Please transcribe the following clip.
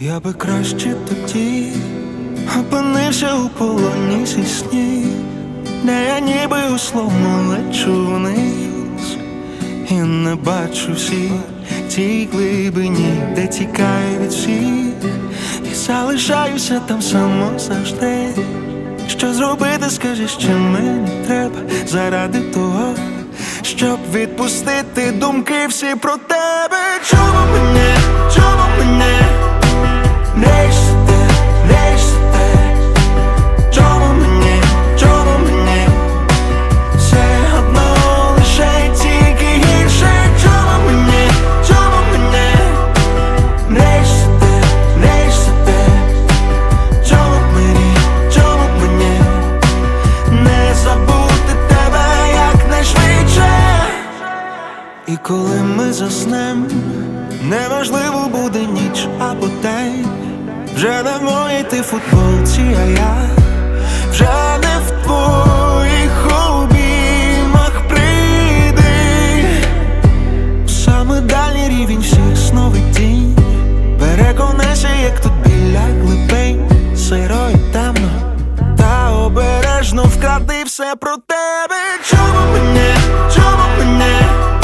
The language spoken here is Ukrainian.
Я би краще тоді опинився у полоні зі снів, де я ніби условно лечу вниз і не бачу всіх тій глибині, де тікаю від всіх, і залишаюся там само завжди. Що зробити, скажи, що мені треба заради того, щоб відпустити думки всі про тебе. Чому мене, І коли ми заснем, неважливо буде ніч або день, вже не в моїй ти футболці, а я вже не в твоїх обіймах прийди. Саме дальній рівень всіх сновидінь Переконайся, як тут біля глибень Сиро і темно Та обережно вкради все про тебе Чому мене, чому мене?